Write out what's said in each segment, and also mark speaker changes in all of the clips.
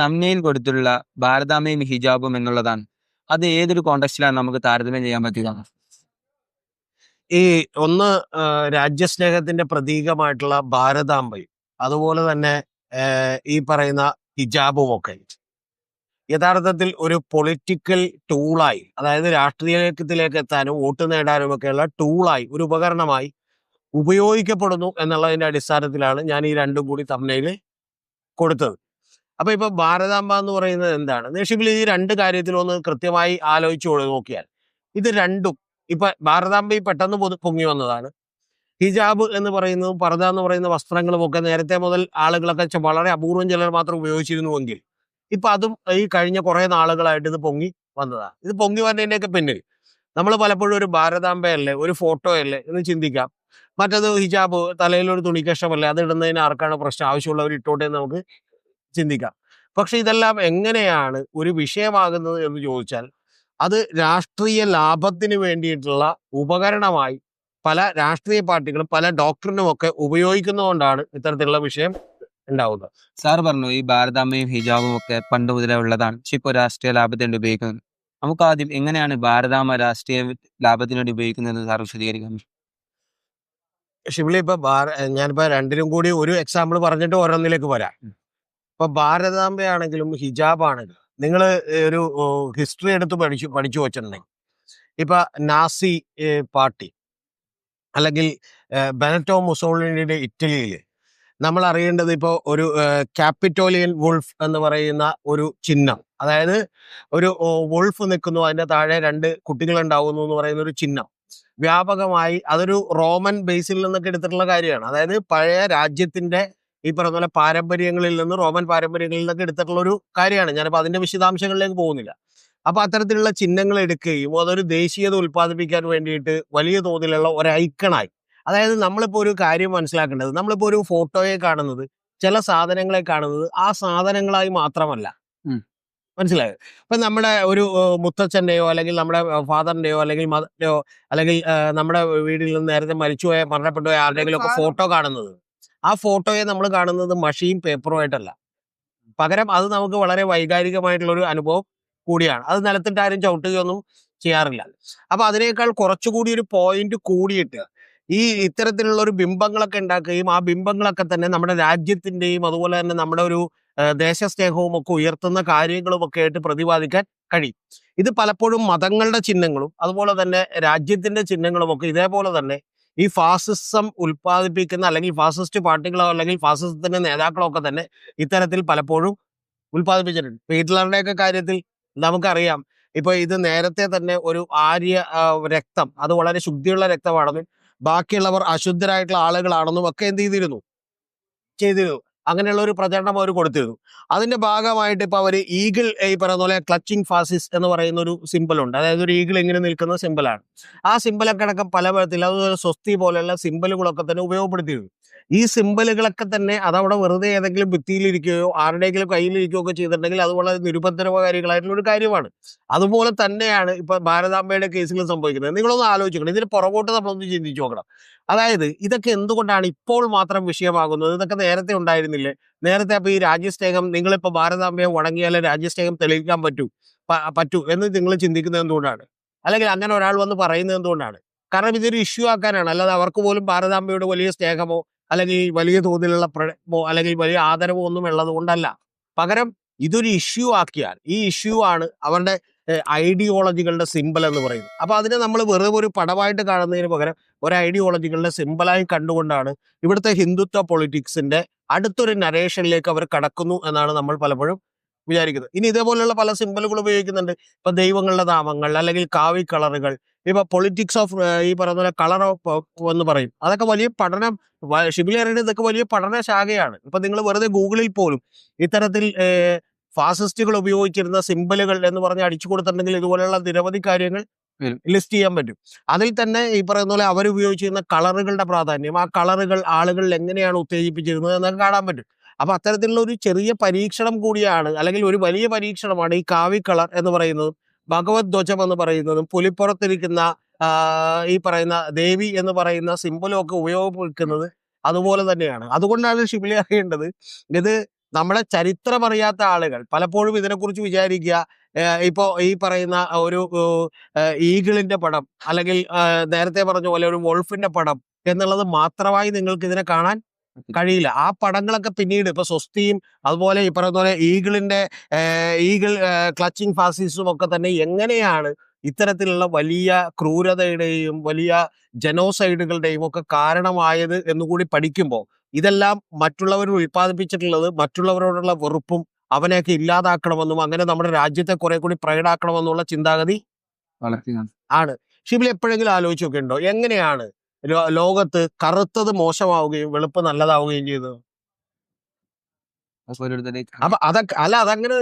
Speaker 1: തമ്നയിൽ കൊടുത്തിട്ടുള്ള ഭാരതാമയും ഹിജാബും എന്നുള്ളതാണ്. അത് ഏതൊരു കോണ്ടക്സ്റ്റിലാണ് നമുക്ക് താരതമ്യം ചെയ്യാൻ പറ്റുക?
Speaker 2: ഈ ഒന്ന് രാജ്യസ്നേഹത്തിന്റെ പ്രതീകമായിട്ടുള്ള ഭാരതാംബയും അതുപോലെ തന്നെ ഈ പറയുന്ന ഹിജാബും ഒക്കെ യഥാർത്ഥത്തിൽ ഒരു പൊളിറ്റിക്കൽ ടൂളായി അതായത് രാഷ്ട്രീയത്തിലേക്ക് എത്താനും വോട്ട് നേടാനും ഒക്കെയുള്ള ടൂളായി ഒരു ഉപകരണമായി ഉപയോഗിക്കപ്പെടുന്നു എന്നുള്ളതിന്റെ അടിസ്ഥാനത്തിലാണ് ഞാൻ ഈ രണ്ടും കൂടി തമ്മിൽ കൊടുത്തത്. അപ്പൊ ഇപ്പൊ ഭാരതാംബ എന്ന് പറയുന്നത് എന്താണ്? നിഷിബിൽ ഈ രണ്ട് കാര്യത്തിലൊന്ന് കൃത്യമായി ആലോചിച്ചു നോക്കിയാൽ ഇത് രണ്ടും ഇപ്പൊ ഭാരതാംബയിൽ പെട്ടെന്ന് പൊങ്ങി വന്നതാണ്. ഹിജാബ് എന്ന് പറയുന്നതും പർദ എന്ന് പറയുന്ന വസ്ത്രങ്ങളും ഒക്കെ നേരത്തെ മുതൽ ആളുകളൊക്കെ വളരെ അപൂർവം ചിലർ മാത്രം ഉപയോഗിച്ചിരുന്നുവെങ്കിൽ ഇപ്പൊ അതും ഈ കഴിഞ്ഞ കുറെ നാളുകളായിട്ട് ഇത് പൊങ്ങി വന്നതാണ്. ഇത് പൊങ്ങി വന്നതിന്റെയൊക്കെ പിന്നിൽ നമ്മൾ പലപ്പോഴും ഒരു ഭാരതാംബയല്ലേ ഒരു ഫോട്ടോ അല്ലേ എന്ന് ചിന്തിക്കാം. മറ്റത് ഹിജാബ് തലയിലൊരു തുണിക്കഷ്ടമല്ലേ അത് ഇടുന്നതിന് ആർക്കാണ് പ്രശ്നം? ആവശ്യമുള്ളവർ ഇട്ടോട്ടെ നമുക്ക് ചിന്തിക്കാം. പക്ഷെ ഇതെല്ലാം എങ്ങനെയാണ് ഒരു വിഷയമാകുന്നത് എന്ന് ചോദിച്ചാൽ അത് രാഷ്ട്രീയ ലാഭത്തിന് വേണ്ടിയിട്ടുള്ള ഉപകരണമായി പല രാഷ്ട്രീയ പാർട്ടികളും പല ഡോക്ടറിനും ഒക്കെ ഉപയോഗിക്കുന്നതുകൊണ്ടാണ് ഇത്തരത്തിലുള്ള വിഷയം ഉണ്ടാവുന്നത്.
Speaker 1: സാർ പറഞ്ഞു ഈ ഭാരതാമ്മയും ഹിജാബും ഒക്കെ പണ്ട് മുതലേ ഉള്ളതാണ്. പക്ഷെ ഇപ്പോൾ രാഷ്ട്രീയ ലാഭത്തിന് ഉപയോഗിക്കുന്നത് നമുക്ക് ആദ്യം എങ്ങനെയാണ് ഭാരതാമ്മ രാഷ്ട്രീയ ലാഭത്തിന് വേണ്ടി ഉപയോഗിക്കുന്നത് സാർ വിശദീകരിക്കാം
Speaker 2: ഷിബിളി ഇപ്പൊ ഞാനിപ്പോ രണ്ടിനും കൂടി ഒരു എക്സാമ്പിൾ പറഞ്ഞിട്ട് ഓരോന്നിലേക്ക് വരാം ഇപ്പൊ ഭാരതാംബയാണെങ്കിലും ഹിജാബ് ആണെങ്കിലും നിങ്ങൾ ഒരു ഹിസ്റ്ററി എടുത്ത് പഠിച്ചു പഠിച്ചു വെച്ചിട്ടുണ്ടെങ്കിൽ ഇപ്പൊ നാസി പാർട്ടി അല്ലെങ്കിൽ ബെനറ്റോ മുസോളിനിയുടെ ഇറ്റലിയിൽ നമ്മൾ അറിയേണ്ടത് ഇപ്പോൾ ഒരു ക്യാപിറ്റോലിയൻ വുൾഫ് എന്ന് പറയുന്ന ഒരു ചിഹ്നം. അതായത് ഒരു വുൾഫ് നിൽക്കുന്നു അതിന്റെ താഴെ രണ്ട് കുട്ടികൾ ഉണ്ടാവുന്നു എന്ന് പറയുന്ന ഒരു ചിഹ്നം. വ്യാപകമായി അതൊരു റോമൻ ബേസിൽ നിന്നൊക്കെ എടുത്തിട്ടുള്ള കാര്യമാണ്. അതായത് പഴയ രാജ്യത്തിന്റെ ഈ പറഞ്ഞ പോലെ പാരമ്പര്യങ്ങളിൽ നിന്ന് റോമൻ പാരമ്പര്യങ്ങളിൽ നിന്നൊക്കെ എടുത്തിട്ടുള്ള ഒരു കാര്യമാണ്. ഞാനിപ്പോൾ അതിന്റെ വിശദാംശങ്ങളിലേക്ക് പോകുന്നില്ല. അപ്പോൾ അത്തരത്തിലുള്ള ചിഹ്നങ്ങൾ എടുക്കുകയും അതൊരു ദേശീയത ഉൽപ്പാദിപ്പിക്കാൻ വേണ്ടിയിട്ട് വലിയ തോതിലുള്ള ഒരു ഐക്കണായി. അതായത് നമ്മളിപ്പോൾ ഒരു കാര്യം മനസ്സിലാക്കേണ്ടത് നമ്മളിപ്പോൾ ഒരു ഫോട്ടോയെ കാണുന്നത് ചില സാധനങ്ങളെ കാണുന്നത് ആ സാധനങ്ങളായി മാത്രമല്ല.
Speaker 1: മനസ്സിലായത്
Speaker 2: മനസ്സിലായോ? ഇപ്പൊ നമ്മുടെ ഒരു മുത്തച്ഛന്റെയോ അല്ലെങ്കിൽ നമ്മുടെ ഫാദറിന്റെയോ അല്ലെങ്കിൽ മദറിന്റെയോ അല്ലെങ്കിൽ നമ്മുടെ വീട്ടിൽ നിന്ന് നേരത്തെ മരിച്ചുപോയ മരണപ്പെട്ടുപോയ ആരുടെയെങ്കിലും ഒക്കെ ഫോട്ടോ കാണുന്നത്. ആ ഫോട്ടോയെ നമ്മൾ കാണുന്നത് മഷിയും പേപ്പറും ആയിട്ടല്ല. പകരം അത് നമുക്ക് വളരെ വൈകാരികമായിട്ടുള്ള ഒരു അനുഭവം കൂടിയാണ്. അത് നിലത്തിട്ട് ആരും ചവിട്ടുകയൊന്നും ചെയ്യാറില്ല. അപ്പൊ അതിനേക്കാൾ കുറച്ചുകൂടി ഒരു പോയിന്റ് കൂടിയിട്ട് ഈ ഇത്തരത്തിലുള്ള ഒരു ബിംബങ്ങളൊക്കെ ഉണ്ടാക്കുകയും ആ ബിംബങ്ങളൊക്കെ തന്നെ നമ്മുടെ രാജ്യത്തിന്റെയും അതുപോലെ തന്നെ നമ്മുടെ ഒരു ദേശസ്നേഹവും ഒക്കെ ഉയർത്തുന്ന കാര്യങ്ങളും ഒക്കെ ആയിട്ട് പ്രതിപാദിക്കാൻ കഴിയും. ഇത് പലപ്പോഴും മതങ്ങളുടെ ചിഹ്നങ്ങളും അതുപോലെ തന്നെ രാജ്യത്തിന്റെ ചിഹ്നങ്ങളും ഒക്കെ ഇതേപോലെ തന്നെ ഈ ഫാസിസം ഉൽപ്പാദിപ്പിക്കുന്ന അല്ലെങ്കിൽ ഫാസിസ്റ്റ് പാർട്ടികളോ അല്ലെങ്കിൽ ഫാസിസത്തിന്റെ നേതാക്കളോ ഒക്കെ തന്നെ ഇത്തരത്തിൽ പലപ്പോഴും ഉൽപ്പാദിപ്പിച്ചിട്ടുണ്ട്. ഹിറ്റ്ലറുടെയൊക്കെ കാര്യത്തിൽ നമുക്കറിയാം. ഇപ്പൊ ഇത് നേരത്തെ തന്നെ ഒരു ആര്യ രക്തം അത് വളരെ ശുദ്ധിയുള്ള രക്തമാണെന്നും ബാക്കിയുള്ളവർ അശുദ്ധരായിട്ടുള്ള ആളുകളാണെന്നും ഒക്കെ എന്ത് ചെയ്തിരുന്നു? ചെയ്തിരുന്നു. അങ്ങനെയുള്ള ഒരു പ്രചരണം അവർ കൊടുത്തിരുന്നു. അതിന്റെ ഭാഗമായിട്ട് ഇപ്പോൾ അവർ ഈഗിൾ ഈ പറയുന്ന പോലെ ക്ലച്ചിങ് ഫാസിസ് എന്ന് പറയുന്ന ഒരു സിമ്പിൾ ഉണ്ട്. അതായത് ഒരു ഈഗിൾ ഇങ്ങനെ നിൽക്കുന്ന സിമ്പിളാണ് ആ സിമ്പിളൊക്കെ അടക്കം പല വിധത്തിൽ അതുപോലെ സ്വസ്തി പോലെയുള്ള സിമ്പിളുകളൊക്കെ തന്നെ ഉപയോഗപ്പെടുത്തിയിരുന്നു. ഈ സിമ്പിളുകളൊക്കെ തന്നെ അതവിടെ വെറുതെ ഏതെങ്കിലും ഭിത്തിയിലിരിക്കുകയോ ആരുടെയെങ്കിലും കയ്യിലിരിക്കുകയോ ഒക്കെ ചെയ്തിട്ടുണ്ടെങ്കിൽ അത് വളരെ നിരുപദ്രവകാരികളായിട്ടുള്ള ഒരു കാര്യമാണ്. അതുപോലെ തന്നെയാണ് ഇപ്പൊ ഭാരതാംബയുടെ കേസിൽ സംഭവിക്കുന്നത്. നിങ്ങളൊന്ന് ആലോചിക്കണം. ഇതിന് പുറകോട്ട് നമ്മളൊന്ന് ചിന്തിച്ചു നോക്കണം. അതായത് ഇതൊക്കെ എന്തുകൊണ്ടാണ് ഇപ്പോൾ മാത്രം വിഷയമാകുന്നത്? ഇതൊക്കെ നേരത്തെ ഉണ്ടായിരുന്നില്ലേ? നേരത്തെ അപ്പൊ ഈ രാജ്യസ്നേഹം നിങ്ങളിപ്പോ ഭാരതാംബയെ വണങ്ങിയാലേ രാജ്യസ്നേഹം തെളിയിക്കാൻ പറ്റൂ. പറ്റൂ എന്ന് നിങ്ങൾ ചിന്തിക്കുന്നത് എന്തുകൊണ്ടാണ്? അല്ലെങ്കിൽ അങ്ങനെ ഒരാൾ വന്ന് പറയുന്നത് എന്തുകൊണ്ടാണ്? കാരണം ഇതൊരു ഇഷ്യൂ ആക്കാനാണ്. അല്ലാതെ അവർക്ക് പോലും ഭാരതാംബയോട് വലിയ സ്നേഹമോ അല്ലെങ്കിൽ വലിയ തോതിലുള്ള പ്രണയമോ അല്ലെങ്കിൽ വലിയ ആദരവോ ഒന്നും ഉള്ളത് കൊണ്ടല്ല. പകരം ഇതൊരു ഇഷ്യൂ ആക്കിയാൽ ഈ ഇഷ്യൂ ആണ് അവരുടെ ഐഡിയോളജികളുടെ സിമ്പിൾ എന്ന് പറയുന്നത്. അപ്പൊ അതിനെ നമ്മൾ വെറുതെ ഒരു പടമായിട്ട് കാണുന്നതിന് പകരം ഒരു ഐഡിയോളജികളുടെ സിമ്പിളായി കണ്ടുകൊണ്ടാണ് ഇവിടുത്തെ ഹിന്ദുത്വ പൊളിറ്റിക്സിന്റെ അടുത്തൊരു നരേഷനിലേക്ക് അവർ കടക്കുന്നു എന്നാണ് നമ്മൾ പലപ്പോഴും വിചാരിക്കുന്നത്. ഇനി ഇതേപോലെയുള്ള പല സിമ്പിളുകൾ ഉപയോഗിക്കുന്നുണ്ട്. ഇപ്പൊ ദൈവങ്ങളുടെ നാമങ്ങൾ അല്ലെങ്കിൽ കാവി കളറുകൾ ഇപ്പൊ പൊളിറ്റിക്സ് ഓഫ് ഈ പറയുന്ന പോലെ കളർ ഓഫ് എന്ന് പറയും. അതൊക്കെ വലിയ പഠനം വ- ഷിബിലി അറിയുന്നത് ഇതൊക്കെ വലിയ പഠന ശാഖയാണ്. ഇപ്പൊ നിങ്ങൾ വെറുതെ ഗൂഗിളിൽ പോലും ഇത്തരത്തിൽ ഫാസിസ്റ്റുകൾ ഉപയോഗിച്ചിരുന്ന സിമ്പിളുകൾ എന്ന് പറഞ്ഞ് അടിച്ചു കൊടുത്തിട്ടുണ്ടെങ്കിൽ ഇതുപോലെയുള്ള നിരവധി കാര്യങ്ങൾ. ലിസ്റ്റ് ചെയ്യാൻ പറ്റും. അതിൽ തന്നെ ഈ പറയുന്ന പോലെ അവർ ഉപയോഗിച്ചിരുന്ന കളറുകളുടെ പ്രാധാന്യം ആ കളറുകൾ ആളുകളിൽ എങ്ങനെയാണ് ഉത്തേജിപ്പിച്ചിരുന്നത് എന്നൊക്കെ കാണാൻ പറ്റും. അപ്പൊ അത്തരത്തിലുള്ള ഒരു ചെറിയ പരീക്ഷണം കൂടിയാണ് അല്ലെങ്കിൽ ഒരു വലിയ പരീക്ഷണമാണ് ഈ കാവി കളർ എന്ന് പറയുന്നതും ഭഗവത് ധ്വജം എന്ന് പറയുന്നതും പുലിപ്പുറത്തിരിക്കുന്ന ഈ പറയുന്ന ദേവി എന്ന് പറയുന്ന സിമ്പലും ഒക്കെ ഉപയോഗപ്പെടുത്തുന്നത് അതുപോലെ തന്നെയാണ്. അതുകൊണ്ടാണ് ഷിബിലി അറിയേണ്ടത് ഇത് നമ്മുടെ ചരിത്രമറിയാത്ത ആളുകൾ പലപ്പോഴും ഇതിനെക്കുറിച്ച് വിചാരിക്കുക ഇപ്പോൾ ഈ പറയുന്ന ഒരു ഈഗിളിന്റെ ഈഗിളിന്റെ പടം അല്ലെങ്കിൽ നേരത്തെ പറഞ്ഞ പോലെ ഒരു വോൾഫിന്റെ പടം എന്നുള്ളത് മാത്രമായി നിങ്ങൾക്ക് ഇതിനെ കാണാൻ കഴിയില്ല. ആ പടങ്ങളൊക്കെ പിന്നീട് ഇപ്പൊ സ്വസ്തിയും അതുപോലെ ഈ പറയുന്ന പോലെ ഈഗിളിന്റെ ഈഗിൾ ക്ലച്ചിങ് ഫാസിസും ഒക്കെ തന്നെ എങ്ങനെയാണ് ഇത്തരത്തിലുള്ള വലിയ ക്രൂരതയുടെയും വലിയ ജനോസൈഡുകളുടെയും ഒക്കെ കാരണമായത് എന്നുകൂടി പഠിക്കുമ്പോൾ ഇതെല്ലാം മറ്റുള്ളവർ ഉൽപ്പാദിപ്പിച്ചിട്ടുള്ളത് മറ്റുള്ളവരോടുള്ള വെറുപ്പും അവനെയൊക്കെ ഇല്ലാതാക്കണമെന്നും അങ്ങനെ നമ്മുടെ രാജ്യത്തെ കുറെ കൂടി പ്രകടാക്കണമെന്നുള്ള ചിന്താഗതി ആണ്. ഷിബിൽ എപ്പോഴെങ്കിലും ആലോചിച്ച് നോക്കിയിട്ടുണ്ടോ എങ്ങനെയാണ് ലോകത്ത് കറുത്തത് മോശമാവുകയും വെളുപ്പ് നല്ലതാവുകയും ചെയ്തത്?
Speaker 1: അപ്പൊ
Speaker 2: അതൊക്കെ അല്ല അതങ്ങനെ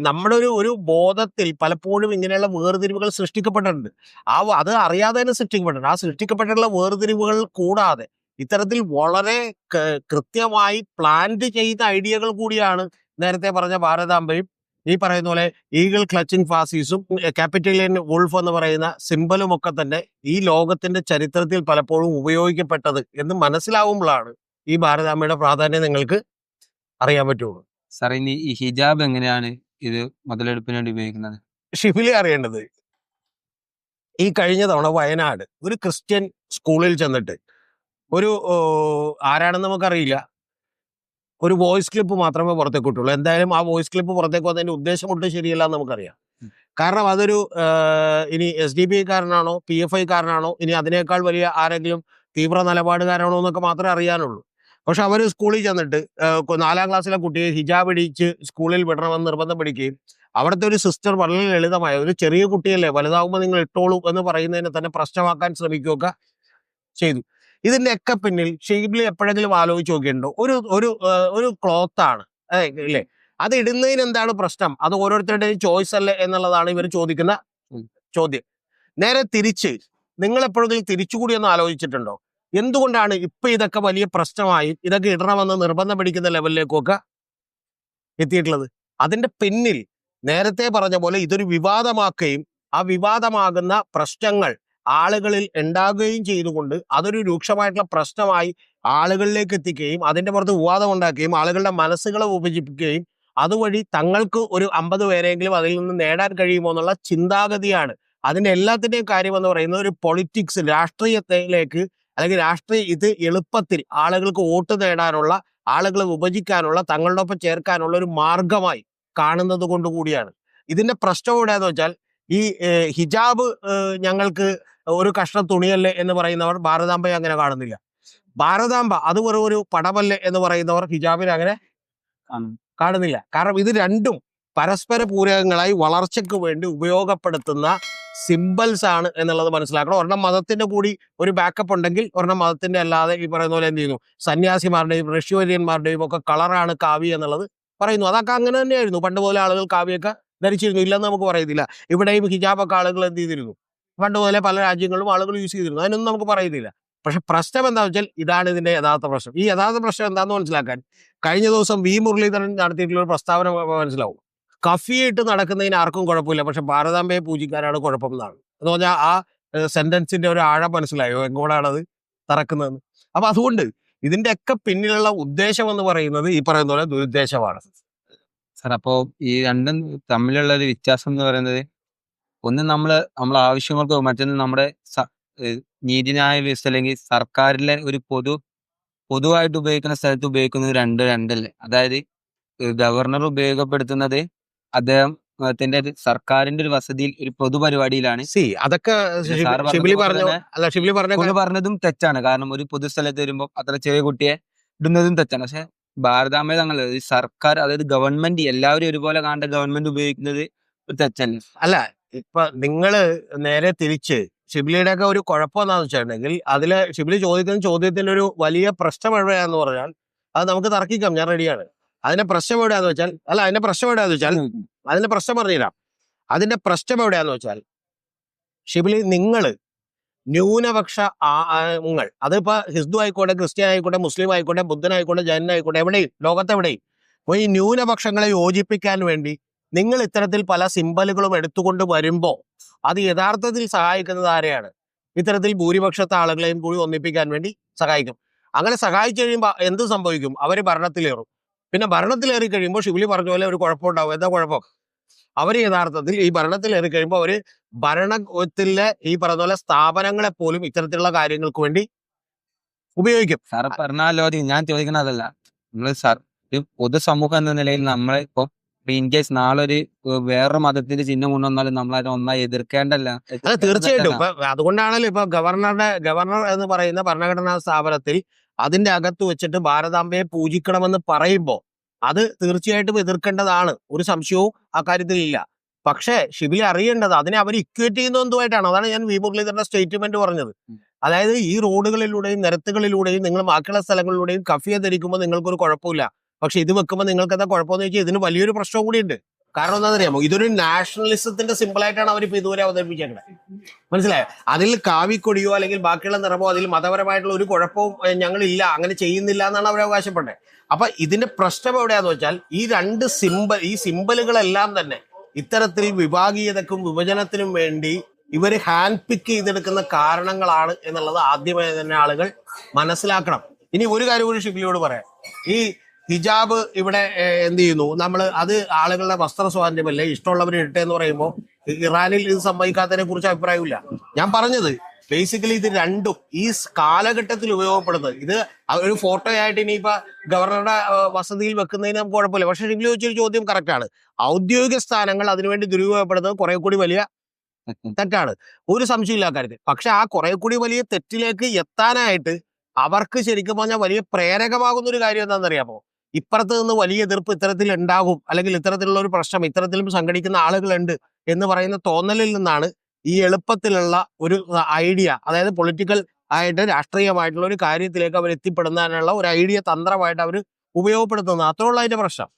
Speaker 2: നമ്മുടെ ഒരു ഒരു ബോധത്തിൽ പലപ്പോഴും ഇങ്ങനെയുള്ള വേർതിരിവുകൾ സൃഷ്ടിക്കപ്പെട്ടിട്ടുണ്ട്. ആ അത് അറിയാതെ തന്നെ സൃഷ്ടിക്കപ്പെട്ടിട്ടുണ്ട്. ആ സൃഷ്ടിക്കപ്പെട്ടിട്ടുള്ള വേർതിരിവുകൾ കൂടാതെ ഇത്തരത്തിൽ വളരെ കൃത്യമായി പ്ലാന്റ് ചെയ്ത ഐഡിയകൾ കൂടിയാണ് നേരത്തെ പറഞ്ഞ ഭാരതാംബയും ഈ പറയുന്ന പോലെ ഈഗിൾ ക്ലച്ചിങ് ഫാസീസും ക്യാപിറ്റലിയൻ വുൾഫ് എന്ന് പറയുന്ന സിംബലും ഒക്കെ തന്നെ ഈ ലോകത്തിന്റെ ചരിത്രത്തിൽ പലപ്പോഴും ഉപയോഗിക്കപ്പെട്ടത് എന്ന് മനസ്സിലാവുമ്പോഴാണ് ഈ ഭാരതാംബയുടെ പ്രാധാന്യം നിങ്ങൾക്ക് അറിയാൻ പറ്റുള്ളൂ.
Speaker 1: സാർ ഇനി ഈ ഹിജാബ് എങ്ങനെയാണ് ഇത് മുതലെടുപ്പിന് വേണ്ടി ഉപയോഗിക്കുന്നത്?
Speaker 2: ഷിഫിലി അറിയേണ്ടത് ഈ കഴിഞ്ഞ തവണ വയനാട് ഒരു ക്രിസ്ത്യൻ സ്കൂളിൽ ചെന്നിട്ട് ഒരു ആരാണെന്ന് നമുക്കറിയില്ല. ഒരു വോയിസ് ക്ലിപ്പ് മാത്രമേ പുറത്തേക്ക് വിട്ടുള്ളൂ എന്തായാലും ആ വോയിസ് ക്ലിപ്പ് പുറത്തേക്ക് വന്നതിന്റെ ഉദ്ദേശം ഒട്ടും ശരിയല്ല എന്ന് നമുക്കറിയാം. കാരണം അതൊരു ഇനി എസ് ഡി പി കാരനാണോ പി എഫ് ഐ കാരനാണോ ഇനി അതിനേക്കാൾ വലിയ ആരെങ്കിലും തീവ്ര നിലപാടുകാരാണോ എന്നൊക്കെ മാത്രമേ അറിയാനുള്ളൂ. പക്ഷെ അവർ സ്കൂളിൽ ചെന്നിട്ട് നാലാം ക്ലാസ്സിലെ കുട്ടിയെ ഹിജാബ് ഇടിച്ച് സ്കൂളിൽ വിടണമെന്ന് നിർബന്ധം പിടിക്കുകയും അവിടുത്തെ ഒരു സിസ്റ്റർ വളരെ ലളിതമായ ഒരു ചെറിയ കുട്ടിയല്ലേ വലുതാകുമ്പോൾ നിങ്ങൾ ഇട്ടോളൂ എന്ന് പറയുന്നതിനെ തന്നെ പ്രശ്നമാക്കാൻ ശ്രമിക്കുകയൊക്കെ ചെയ്തു. ഇതിന്റെ ഒക്കെ പിന്നിൽ ഷെയ്ബിൽ എപ്പോഴെങ്കിലും ആലോചിച്ച് നോക്കിയിട്ടുണ്ടോ? ഒരു ഒരു ഒരു ക്ലോത്ത് ആണ് അതെ അത് ഇടുന്നതിന് എന്താണ് പ്രശ്നം? അത് ഓരോരുത്തരുടെയും ചോയ്സ് അല്ലേ എന്നുള്ളതാണ് ഇവർ ചോദിക്കുന്ന ചോദ്യം. നേരെ തിരിച്ച് നിങ്ങൾ എപ്പോഴെങ്കിലും തിരിച്ചുകൂടി ഒന്ന് ആലോചിച്ചിട്ടുണ്ടോ? എന്തുകൊണ്ടാണ് ഇപ്പൊ ഇതൊക്കെ വലിയ പ്രശ്നമായി ഇതൊക്കെ ഇടണമെന്ന് നിർബന്ധം പിടിക്കുന്ന ലെവലിലേക്കൊക്കെ എത്തിയിട്ടുള്ളത്? അതിന്റെ പിന്നിൽ നേരത്തെ പറഞ്ഞ പോലെ ഇതൊരു വിവാദമാക്കുകയും ആ വിവാദമാകുന്ന പ്രശ്നങ്ങൾ ആളുകളിൽ ഉണ്ടാകുകയും ചെയ്തുകൊണ്ട് അതൊരു രൂക്ഷമായിട്ടുള്ള പ്രശ്നമായി ആളുകളിലേക്ക് എത്തിക്കുകയും അതിന്റെ പുറത്ത് വിവാദം ഉണ്ടാക്കുകയും ആളുകളുടെ മനസ്സുകളെ വിഭജിപ്പിക്കുകയും അതുവഴി തങ്ങൾക്ക് ഒരു അമ്പത് പേരെങ്കിലും അതിൽ നിന്ന് നേടാൻ കഴിയുമോ എന്നുള്ള ചിന്താഗതിയാണ്. അതിന്റെ എല്ലാത്തിന്റെയും കാര്യം എന്ന് പറയുന്നത് ഒരു പൊളിറ്റിക്സ് രാഷ്ട്രീയത്തിലേക്ക് അല്ലെങ്കിൽ രാഷ്ട്രീയ ഇത് എളുപ്പത്തിൽ ആളുകൾക്ക് വോട്ട് നേടാനുള്ള ആളുകളെ വിഭജിക്കാനുള്ള തങ്ങളുടെ ഒപ്പം ചേർക്കാനുള്ള ഒരു മാർഗമായി കാണുന്നത് കൊണ്ട് കൂടിയാണ്. ഇതിന്റെ പ്രശ്നം എവിടെയാന്ന് വെച്ചാൽ ഈ ഹിജാബ് ഞങ്ങൾക്ക് ഒരു കഷ്ണം തുണിയല്ലേ എന്ന് പറയുന്നവർ ഭാരതാംബയെ അങ്ങനെ കാണുന്നില്ല. ഭാരതാംബ അത് വെറും ഒരു പടമല്ലേ എന്ന് പറയുന്നവർ ഹിജാബിനെ അങ്ങനെ കാണുന്നില്ല. കാരണം ഇത് രണ്ടും പരസ്പര പൂരകങ്ങളായി വളർച്ചയ്ക്ക് വേണ്ടി ഉപയോഗപ്പെടുത്തുന്ന സിമ്പിൾസ് ആണ് എന്നുള്ളത് മനസ്സിലാക്കണം. ഒരെണ്ണം മതത്തിന്റെ കൂടി ഒരു ബാക്കപ്പ് ഉണ്ടെങ്കിൽ ഒരെണ്ണം മതത്തിന്റെ അല്ലാതെ ഈ പറയുന്ന പോലെ എന്ത് ചെയ്യുന്നു? സന്യാസിമാരുടെയും ഋഷിവര്യന്മാരുടെയും ഒക്കെ കളറാണ് കാവ്യ എന്നുള്ളത് പറയുന്നു. അതൊക്കെ അങ്ങനെ തന്നെയായിരുന്നു. പണ്ട് പോലെ ആളുകൾ കാവ്യൊക്കെ ധരിച്ചിരുന്നു. ഇല്ലെന്ന് നമുക്ക് പറയുന്നില്ല ഇവിടെയും ഹിജാബൊക്കെ ആളുകൾ എന്ത് ചെയ്തിരുന്നു? പണ്ട് മുതലേ പല രാജ്യങ്ങളും ആളുകൾ യൂസ് ചെയ്തിരുന്നു. അതിനൊന്നും നമുക്ക് പറയുന്നില്ല പക്ഷെ പ്രശ്നം എന്താ വെച്ചാൽ ഇതാണ് ഇതിന്റെ യഥാർത്ഥ പ്രശ്നം. ഈ യഥാർത്ഥ പ്രശ്നം എന്താണെന്ന് മനസ്സിലാക്കാൻ കഴിഞ്ഞ ദിവസം വി. മുരളീധരൻ നടത്തിയിട്ടുള്ള ഒരു പ്രസ്താവന മനസ്സിലാവും. കഫിയിട്ട് നടക്കുന്നതിന് ആർക്കും കുഴപ്പമില്ല. പക്ഷെ ഭാരതാംബയെ പൂജിക്കാനാണ് കുഴപ്പം എന്നാണ് എന്ന് പറഞ്ഞാൽ ആ സെന്റൻസിന്റെ ഒരു ആഴം മനസ്സിലായോ? എങ്ങോട്ടാണത് തറക്കുന്നതെന്ന്. അപ്പൊ അതുകൊണ്ട് ഇതിന്റെ ഒക്കെ പിന്നിലുള്ള ഉദ്ദേശം എന്ന് പറയുന്നത് ഈ പറയുന്ന പോലെ ദുരുദ്ദേശമാണ്.
Speaker 1: സാർ അപ്പോ ഈ രണ്ടും തമ്മിലുള്ള ഒരു വ്യത്യാസം എന്ന് പറയുന്നത് ഒന്ന് നമ്മൾ നമ്മളെ ആവശ്യങ്ങൾക്ക് മറ്റൊന്ന് നമ്മുടെ സ- ഏഹ് നീതിന്യായ വ്യവസ്ഥ അല്ലെങ്കിൽ സർക്കാരിലെ ഒരു പൊതു പൊതുവായിട്ട് ഉപയോഗിക്കുന്ന സ്ഥലത്ത് ഉപയോഗിക്കുന്നത് രണ്ട് രണ്ടല്ലേ? അതായത് ഗവർണർ ഉപയോഗപ്പെടുത്തുന്നത് അദ്ദേഹത്തിന്റെ ഒരു സർക്കാരിന്റെ ഒരു വസതിയിൽ ഒരു പൊതുപരിപാടിയിലാണ്
Speaker 2: സി അതൊക്കെ
Speaker 1: പിന്നെ
Speaker 2: ഷിബി-
Speaker 1: സാറ് പറഞ്ഞ
Speaker 2: ഷിബിലി
Speaker 1: പോലെ
Speaker 2: പറഞ്ഞു
Speaker 1: തന്നെ
Speaker 2: അല്ല ഷിബിലി പറഞ്ഞ
Speaker 1: പുള്ളി പറഞ്ഞതും തെറ്റാണ്. കാരണം ഒരു പൊതുസ്ഥലത്ത് വരുമ്പോൾ അത്ര ചെറിയ കുട്ടിയെ ഇടുന്നതും തെറ്റാണ്. പക്ഷെ ഭാരതാംബ തങ്ങൾ ഈ സർക്കാർ അതായത് ഗവൺമെന്റ് എല്ലാവരും ഒരുപോലെ കാണേണ്ട ഗവൺമെന്റ് ഉപയോഗിക്കുന്നത് ഒരു തെറ്റല്ലേ?
Speaker 2: അല്ല ഇപ്പൊ നിങ്ങൾ നേരെ തിരിച്ച് ഷിബിലിയുടെ ഒക്കെ ഒരു കുഴപ്പം എന്താണെന്ന് വെച്ചിട്ടുണ്ടെങ്കിൽ അതിൽ ഷിബിലി ചോദിക്കുന്ന ചോദ്യത്തിന്റെ ഒരു വലിയ പ്രശ്നം എവിടെയാന്ന് പറഞ്ഞാൽ അത് നമുക്ക് തർക്കിക്കാം ഞാൻ റെഡിയാണ്. അതിന്റെ പ്രശ്നം എവിടെയാന്ന് വെച്ചാൽ അല്ല അതിന്റെ പ്രശ്നം എവിടെയാന്ന് വെച്ചാൽ അതിന്റെ പ്രശ്നം പറഞ്ഞുതരാം. അതിന്റെ പ്രശ്നം എവിടെയാന്ന് വെച്ചാൽ ഷിബിലി നിങ്ങൾ ന്യൂനപക്ഷ ആങ്ങൾ അതിപ്പോ ഹിന്ദു ആയിക്കോട്ടെ ക്രിസ്ത്യൻ ആയിക്കോട്ടെ മുസ്ലിം ആയിക്കോട്ടെ ബുദ്ധനായിക്കോട്ടെ ജൈനായിക്കോട്ടെ എവിടെയും ലോകത്തെവിടെയും. അപ്പൊ ഈ ന്യൂനപക്ഷങ്ങളെ യോജിപ്പിക്കാൻ വേണ്ടി നിങ്ങൾ ഇത്തരത്തിൽ പല സിമ്പലുകളും എടുത്തുകൊണ്ട് വരുമ്പോൾ അത് യഥാർത്ഥത്തിൽ സഹായിക്കുന്നത് ആരെയാണ്? ഇത്തരത്തിൽ ഭൂരിപക്ഷത്തെ ആളുകളെയും കൂടി ഒന്നിപ്പിക്കാൻ വേണ്ടി സഹായിക്കും. അങ്ങനെ സഹായിച്ചു കഴിയുമ്പോൾ എന്ത് സംഭവിക്കും? അവർ ഭരണത്തിലേറും. പിന്നെ ഭരണത്തിലേറി കഴിയുമ്പോൾ ഷിബിലി പറഞ്ഞ പോലെ ഒരു കുഴപ്പമുണ്ടാവും. എന്താ കുഴപ്പം? അവർ യഥാർത്ഥത്തിൽ ഈ ഭരണത്തിൽ ഏറി കഴിയുമ്പോൾ അവർ ഭരണത്തിലെ ഈ പറഞ്ഞ പോലെ സ്ഥാപനങ്ങളെ പോലും ഇത്തരത്തിലുള്ള കാര്യങ്ങൾക്ക് വേണ്ടി ഉപയോഗിക്കും.
Speaker 1: സാർ പറഞ്ഞാലോ ഞാൻ ചോദിക്കണ അതല്ല. നമ്മൾ സർ ഒരു പൊതുസമൂഹം എന്ന നിലയിൽ നമ്മളെ ഇപ്പൊ ഇൻ കേസ് നാളെ ഒരു വേറൊരു മതത്തിന്റെ ചിഹ്നം കൊണ്ടുവന്നാലും നമ്മളതിനെ ഒന്നായി എതിർക്കേണ്ടല്ല.
Speaker 2: അതെ തീർച്ചയായിട്ടും. ഇപ്പൊ അതുകൊണ്ടാണല്ലോ ഇപ്പൊ ഗവർണറുടെ ഗവർണർ എന്ന് പറയുന്ന ഭരണഘടനാ സ്ഥാപനത്തിൽ അതിന്റെ അകത്ത് വെച്ചിട്ട് ഭാരതാംബയെ പൂജിക്കണമെന്ന് പറയുമ്പോൾ അത് തീർച്ചയായിട്ടും എതിർക്കേണ്ടതാണ് ഒരു സംശയവും ആ കാര്യത്തിൽ ഇല്ല. പക്ഷേ ഷിബി അറിയേണ്ടത് അതിനെ അവർ ഇക്വേറ്റ് ചെയ്യുന്ന എന്തുമായിട്ടാണ് അതാണ് ഞാൻ വി മുരളീധരന്റെ സ്റ്റേറ്റ്മെന്റ് പറഞ്ഞത്. അതായത് ഈ റോഡുകളിലൂടെയും നിരത്തുകളിലൂടെയും നിങ്ങൾ ബാക്കിയുള്ള സ്ഥലങ്ങളിലൂടെയും കഫിയെ ധരിക്കുമ്പോൾ നിങ്ങൾക്കൊരു കുഴപ്പമില്ല. പക്ഷെ ഇത് വെക്കുമ്പോൾ നിങ്ങൾക്ക് എന്താ കുഴപ്പമെന്ന് വെച്ചാൽ ഇതിന് വലിയൊരു പ്രശ്നം കൂടിയുണ്ട്. കാരണം എന്താണെന്നറിയാമോ? ഇതൊരു നാഷണലിസത്തിന്റെ അവർ ഇപ്പൊ ഇതുവരെ അവതരിപ്പിച്ചേക്കുന്നത് മനസ്സിലായോ? അതിൽ കാവിക്കൊടിയോ അല്ലെങ്കിൽ ബാക്കിയുള്ള നിറമോ അതിൽ മതപരമായിട്ടുള്ള ഒരു കുഴപ്പവും ഞങ്ങളില്ല അങ്ങനെ ചെയ്യുന്നില്ല എന്നാണ് അവർ അവകാശപ്പെട്ടത്. അപ്പൊ ഇതിന്റെ പ്രശ്നം എവിടെയാന്ന് വെച്ചാൽ ഈ രണ്ട് സിമ്പൽ ഈ സിമ്പലുകളെല്ലാം തന്നെ ഇത്തരത്തിൽ വിഭാഗീയതക്കും വിഭജനത്തിനും വേണ്ടി ഇവർ ഹാൻഡ് പിക്ക് ചെയ്തെടുക്കുന്ന കാരണങ്ങളാണ് എന്നുള്ളത് ആദ്യമായി തന്നെ ആളുകൾ മനസ്സിലാക്കണം. ഇനി ഒരു കാര്യം കൂടി ഷിബിലിയോട് പറയാം. ഈ ഹിജാബ് ഇവിടെ എന്ത് ചെയ്യുന്നു? നമ്മൾ അത് ആളുകളുടെ വസ്ത്ര സ്വാതന്ത്ര്യമല്ലേ ഇഷ്ടമുള്ളവരെ ഇട്ടെ എന്ന് പറയുമ്പോൾ ഇറാനിൽ ഇത് സംഭവിക്കാത്തതിനെ കുറിച്ച് അഭിപ്രായമില്ല. ഞാൻ പറഞ്ഞത് ബേസിക്കലി ഇത് രണ്ടും ഈ കാലഘട്ടത്തിൽ ഉപയോഗപ്പെടുന്നത്. ഇത് ഒരു ഫോട്ടോ ആയിട്ട് ഇനിയിപ്പോ ഗവർണറുടെ വസതിയിൽ വെക്കുന്നതിന് നമുക്ക് കുഴപ്പമില്ല. പക്ഷെ നിങ്ങൾ ചോദിച്ചൊരു ചോദ്യം കറക്റ്റ് ആണ്. ഔദ്യോഗിക സ്ഥാനങ്ങൾ അതിനുവേണ്ടി ദുരുപയോഗപ്പെടുന്നത് കുറെ കൂടി വലിയ തെറ്റാണ്. ഒരു സംശയമില്ല കാര്യത്തിൽ. പക്ഷെ ആ കുറെ കൂടി വലിയ തെറ്റിലേക്ക് എത്താനായിട്ട് അവർക്ക് ശരിക്കും പറഞ്ഞാൽ വലിയ പ്രേരകമാകുന്ന ഒരു കാര്യം എന്താണെന്നറിയാമോ? ഇപ്പുറത്ത് നിന്ന് വലിയ എതിർപ്പ് ഇത്തരത്തിൽ ഉണ്ടാകും അല്ലെങ്കിൽ ഇത്തരത്തിലുള്ള ഒരു പ്രശ്നം ഇത്തരത്തിലും സംഘടിക്കുന്ന ആളുകളുണ്ട് എന്ന് പറയുന്ന തോന്നലിൽ നിന്നാണ് ഈ എളുപ്പത്തിലുള്ള ഒരു ഐഡിയ അതായത് പൊളിറ്റിക്കൽ ആയിട്ട് രാഷ്ട്രീയമായിട്ടുള്ള ഒരു കാര്യത്തിലേക്ക് അവർ എത്തിപ്പെടുന്നതിനുള്ള ഒരു ഐഡിയ തന്ത്രമായിട്ട് അവർ ഉപയോഗപ്പെടുത്തുന്നത്. അത്രേ ഉള്ളൂ അതിന്റെ പ്രശ്നം.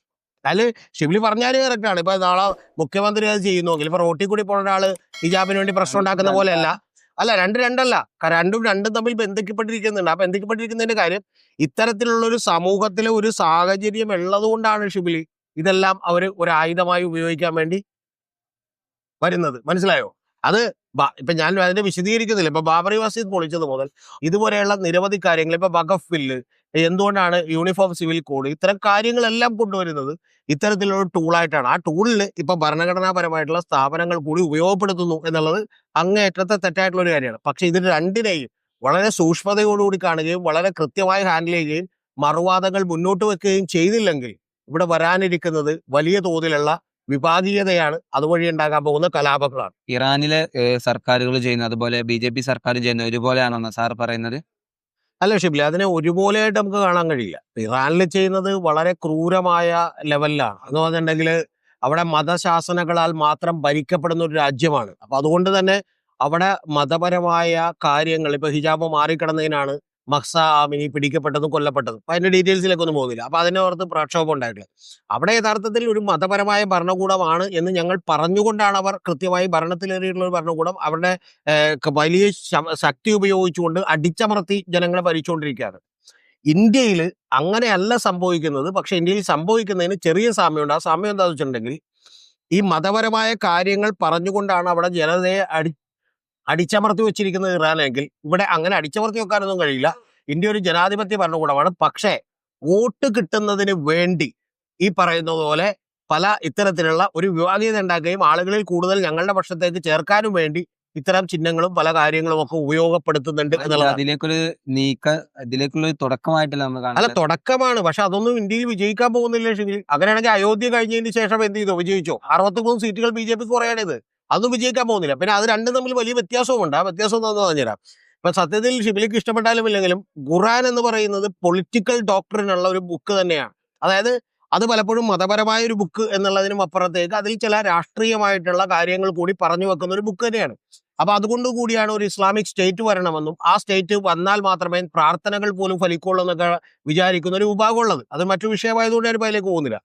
Speaker 2: അതിൽ ഷിബിലി പറഞ്ഞാലും കറക്റ്റാണ് ഇപ്പൊ നാളെ മുഖ്യമന്ത്രി അത് ചെയ്യുന്നുവെങ്കിൽ ഇപ്പൊ റോട്ടിൽ കൂടി പോണ ഒരാൾ ഹിജാബിന് വേണ്ടി പ്രശ്നം ഉണ്ടാക്കുന്ന പോലെയല്ല. അല്ല രണ്ട് രണ്ടല്ല. രണ്ടും രണ്ടും തമ്മിൽ ബന്ധിക്കപ്പെട്ടിരിക്കുന്നുണ്ട്. ആ ബന്ധിക്കപ്പെട്ടിരിക്കുന്നതിന്റെ കാര്യം ഇത്തരത്തിലുള്ള ഒരു സമൂഹത്തിലെ ഒരു സാഹചര്യം ഉള്ളതുകൊണ്ടാണ് ഷിബിലി ഇതെല്ലാം അവർ ഒരു ആയുധമായി ഉപയോഗിക്കാൻ വേണ്ടി വരുന്നത്. മനസ്സിലായോ? അത് ഇപ്പൊ ഞാൻ അതിന്റെ വിശദീകരിക്കുന്നില്ല. ഇപ്പൊ ബാബറി മസ്ജിദ് പൊളിച്ചത് മുതൽ ഇതുപോലെയുള്ള നിരവധി കാര്യങ്ങൾ. ഇപ്പൊ വഖഫ് ബില്ല് എന്തുകൊണ്ടാണ് യൂണിഫോം സിവിൽ കോഡ് ഇത്തരം കാര്യങ്ങളെല്ലാം കൊണ്ടുവരുന്നത്? ഇത്തരത്തിലുള്ള ടൂളായിട്ടാണ് ആ ടൂളിൽ ഇപ്പൊ ഭരണഘടനാപരമായിട്ടുള്ള സ്ഥാപനങ്ങൾ കൂടി ഉപയോഗപ്പെടുത്തുന്നു എന്നുള്ളത് അങ്ങേയറ്റത്തെ തെറ്റായിട്ടുള്ള ഒരു കാര്യമാണ്. പക്ഷെ ഇതിന് രണ്ടിനെയും വളരെ സൂക്ഷ്മതയോടുകൂടി കാണുകയും വളരെ കൃത്യമായി ഹാൻഡിൽ ചെയ്യുകയും മറുവാദങ്ങൾ മുന്നോട്ട് വെക്കുകയും ചെയ്തില്ലെങ്കിൽ ഇവിടെ വരാനിരിക്കുന്നത് വലിയ തോതിലുള്ള വിഭാഗീയതയാണ് അതുവഴി ഉണ്ടാകാൻ പോകുന്ന കലാപങ്ങളാണ്.
Speaker 1: ഇറാനിലെ സർക്കാരുകൾ ചെയ്യുന്ന അതുപോലെ ബി ജെ പി സർക്കാർ ചെയ്യുന്ന ഒരുപോലെയാണെന്ന് സാർ പറയുന്നത്?
Speaker 2: അല്ല ഷിബില അതിനെ ഒരുപോലെയായിട്ട് നമുക്ക് കാണാൻ കഴിയില്ല. ഇറാനിൽ ചെയ്യുന്നത് വളരെ ക്രൂരമായ ലെവലിലാണ്. എന്ന് പറഞ്ഞിട്ടുണ്ടെങ്കിൽ അവിടെ മതശാസനകളാൽ മാത്രം ഭരിക്കപ്പെടുന്ന ഒരു രാജ്യമാണ്. അപ്പൊ അതുകൊണ്ട് തന്നെ അവിടെ മതപരമായ കാര്യങ്ങൾ ഇപ്പൊ ഹിജാബ് മാറിക്കിടന്നതിനാണ് മഹ്സ ആമിനി പിടിക്കപ്പെട്ടതും കൊല്ലപ്പെട്ടതും. അപ്പൊ അതിന്റെ ഡീറ്റെയിൽസിലേക്ക് ഒന്നും പോകുന്നില്ല. അപ്പൊ അതിനെ ഓർത്ത് പ്രക്ഷോഭം ഉണ്ടായിട്ടില്ല. അവിടെ യഥാർത്ഥത്തിൽ ഒരു മതപരമായ ഭരണകൂടമാണ് എന്ന് ഞങ്ങൾ പറഞ്ഞുകൊണ്ടാണ് അവർ കൃത്യമായി ഭരണത്തിലേറിയിട്ടുള്ള ഒരു ഭരണകൂടം അവരുടെ വലിയ ശക്തി ഉപയോഗിച്ചുകൊണ്ട് അടിച്ചമർത്തി ജനങ്ങളെ ഭരിച്ചുകൊണ്ടിരിക്കുകയാണ്. ഇന്ത്യയിൽ അങ്ങനെയല്ല സംഭവിക്കുന്നത്. പക്ഷെ ഇന്ത്യയിൽ സംഭവിക്കുന്നതിന് ചെറിയ സാമ്യമുണ്ട്. ആ സാമ്യം എന്താണെന്ന് വെച്ചിട്ടുണ്ടെങ്കിൽ ഈ മതപരമായ കാര്യങ്ങൾ പറഞ്ഞുകൊണ്ടാണ് അവിടെ ജനതയെ അടി അടിച്ചമർത്തി വെച്ചിരിക്കുന്നത് ഇറാനെങ്കിൽ ഇവിടെ അങ്ങനെ അടിച്ചമർത്തി വെക്കാനൊന്നും കഴിയില്ല. ഇന്ത്യ ഒരു ജനാധിപത്യ ഭരണകൂടമാണ്. പക്ഷേ വോട്ട് കിട്ടുന്നതിന് വേണ്ടി ഈ പറയുന്ന പോലെ പല ഇത്തരത്തിലുള്ള ഒരു വിവാദീയത ഉണ്ടാക്കുകയും ആളുകളിൽ കൂടുതൽ ഞങ്ങളുടെ പക്ഷത്തേക്ക് ചേർക്കാനും വേണ്ടി ഇത്തരം ചിഹ്നങ്ങളും പല കാര്യങ്ങളും ഒക്കെ ഉപയോഗപ്പെടുത്തുന്നുണ്ട്
Speaker 1: അതിലേക്കൊരു നീക്ക അതിലേക്കുള്ള ഒരു തുടക്കമായിട്ടല്ല നമ്മൾ
Speaker 2: അല്ല തുടക്കമാണ്. പക്ഷെ അതൊന്നും ഇന്ത്യയിൽ വിജയിക്കാൻ പോകുന്നില്ല. അങ്ങനെയാണെങ്കിൽ അയോധ്യ കഴിഞ്ഞതിന് ശേഷം എന്ത് ചെയ്തോ? വിജയിച്ചോ. അറുപത്തി മൂന്ന് സീറ്റുകൾ ബി ജെ പിക്ക് കുറയാണിത്. അതൊന്നും വിജയിക്കാൻ പോകുന്നില്ല. പിന്നെ അത് രണ്ടും തമ്മിൽ വലിയ വ്യത്യാസവുമുണ്ട്. ആ വ്യത്യാസം എന്താണെന്ന് പറഞ്ഞുതരാം. ഇപ്പൊ സത്യത്തിൽ ഷിബിലിക്ക് ഇഷ്ടപ്പെട്ടാലും ഇല്ലെങ്കിലും ഖുറാൻ എന്ന് പറയുന്നത് പൊളിറ്റിക്കൽ ഡോക്ടറിനുള്ള ഒരു ബുക്ക് തന്നെയാണ്. അതായത് അത് പലപ്പോഴും മതപരമായ ഒരു ബുക്ക് എന്നുള്ളതിനും അപ്പുറത്തേക്ക് അതിൽ ചില രാഷ്ട്രീയമായിട്ടുള്ള കാര്യങ്ങൾ കൂടി പറഞ്ഞു വെക്കുന്ന ഒരു ബുക്ക് തന്നെയാണ്. അപ്പൊ അതുകൊണ്ട് കൂടിയാണ് ഒരു ഇസ്ലാമിക് സ്റ്റേറ്റ് വരണമെന്നും ആ സ്റ്റേറ്റ് വന്നാൽ മാത്രമേ പ്രാർത്ഥനകൾ പോലും ഫലിക്കുള്ളൂ എന്നൊക്കെ വിചാരിക്കുന്ന ഒരു വിഭാഗം ഉള്ളത്. അത് മറ്റു വിഷയമായതുകൊണ്ട് ഞാൻ അതിലേക്ക് പോകുന്നില്ല.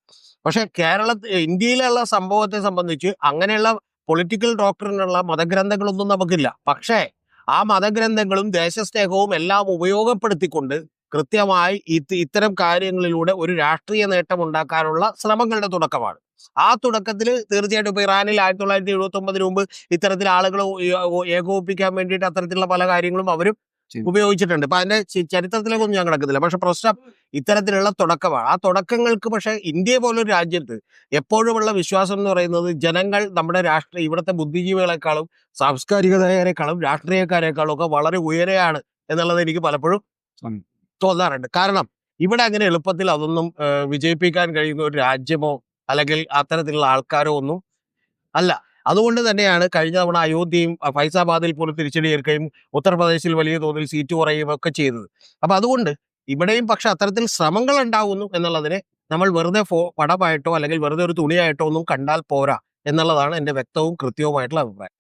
Speaker 2: പക്ഷെ കേരള ഇന്ത്യയിലുള്ള സംഭവത്തെ സംബന്ധിച്ച് അങ്ങനെയുള്ള പൊളിറ്റിക്കൽ ഡോക്ടറിനുള്ള മതഗ്രന്ഥങ്ങളൊന്നും നമുക്കില്ല പക്ഷേ ആ മതഗ്രന്ഥങ്ങളും ദേശസ്നേഹവും എല്ലാം ഉപയോഗപ്പെടുത്തിക്കൊണ്ട് കൃത്യമായി ഇത് ഇത്തരം കാര്യങ്ങളിലൂടെ ഒരു രാഷ്ട്രീയ നേട്ടം ഉണ്ടാക്കാനുള്ള ശ്രമങ്ങളുടെ തുടക്കമാണ് ആ തുടക്കത്തിൽ തീർച്ചയായിട്ടും ഇപ്പൊ ഇറാനിൽ ആയിരത്തി തൊള്ളായിരത്തി എഴുപത്തി ഒമ്പതിന് മുമ്പ് ഇത്തരത്തിൽ ആളുകൾ ഏകോപിപ്പിക്കാൻ വേണ്ടിയിട്ട് അത്തരത്തിലുള്ള പല കാര്യങ്ങളും അവരും. ഉപയോഗിച്ചിട്ടുണ്ട്. ഇപ്പൊ അതിന്റെ ചരിത്രത്തിലേക്കൊന്നും ഞാൻ കിടക്കുന്നില്ല പക്ഷെ പ്രശ്നം ഇത്തരത്തിലുള്ള തുടക്കമാണ്. ആ തുടക്കങ്ങൾക്ക് പക്ഷെ ഇന്ത്യ പോലൊരു രാജ്യത്ത് എപ്പോഴുമുള്ള വിശ്വാസം എന്ന് പറയുന്നത് ജനങ്ങൾ നമ്മുടെ രാഷ്ട്രീയ ഇവിടുത്തെ ബുദ്ധിജീവികളെക്കാളും സാംസ്കാരികതയെക്കാളും രാഷ്ട്രീയക്കാരെക്കാളും ഒക്കെ വളരെ ഉയരെയാണ് എന്നുള്ളത് എനിക്ക് പലപ്പോഴും തോന്നാറുണ്ട്. കാരണം ഇവിടെ അങ്ങനെ എളുപ്പത്തിൽ അതൊന്നും വിജയിപ്പിക്കാൻ കഴിയുന്ന ഒരു രാജ്യമോ അല്ലെങ്കിൽ അത്തരത്തിലുള്ള ആൾക്കാരോ ഒന്നും അല്ല. അതുകൊണ്ട് തന്നെയാണ് കഴിഞ്ഞ തവണ അയോധ്യയും ഫൈസാബാദിൽ പോലും തിരിച്ചടി ഏൽക്കുകയും ഉത്തർപ്രദേശിൽ വലിയ തോതിൽ സീറ്റ് കുറയുകയും ഒക്കെ ചെയ്തത്. അപ്പം അതുകൊണ്ട് ഇവിടെയും പക്ഷെ അത്തരത്തിൽ ശ്രമങ്ങൾ ഉണ്ടാകുന്നു എന്നുള്ളതിനെ നമ്മൾ വെറുതെ ഫോ പടമായിട്ടോ അല്ലെങ്കിൽ വെറുതെ ഒരു തുണിയായിട്ടോ ഒന്നും കണ്ടാൽ പോരാ എന്നുള്ളതാണ് എന്റെ വ്യക്തവും കൃത്യവുമായിട്ടുള്ള അഭിപ്രായം.